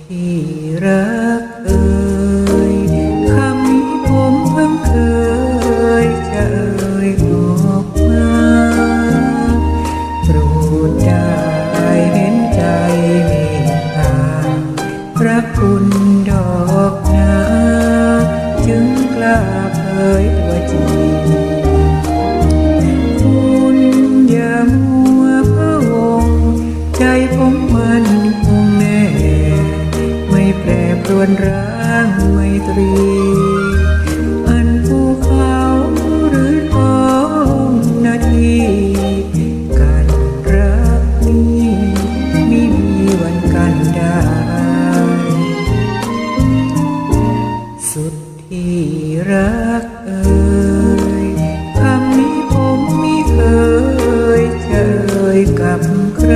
ที่รักเอ่ยคำนี้ผมเพิ่งเคยจะเอ่ยออกมาโปรได้เห็นใจเมตตารัคุณดอกนาจึงกล้าเอ่าจริง ที่รักเอ่ยคำนี้ผมไม่เคยเจยกับใคร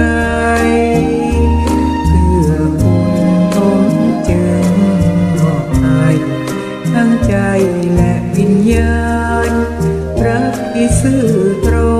เพื่อคุณผมจึงมอกให้ทั้งใจและวิญญาณ รักที่ซื่อตรง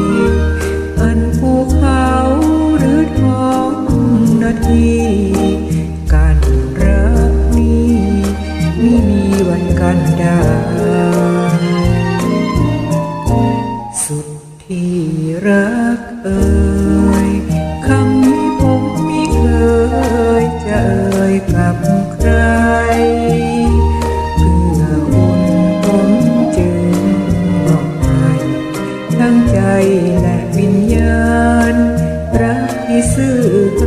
sự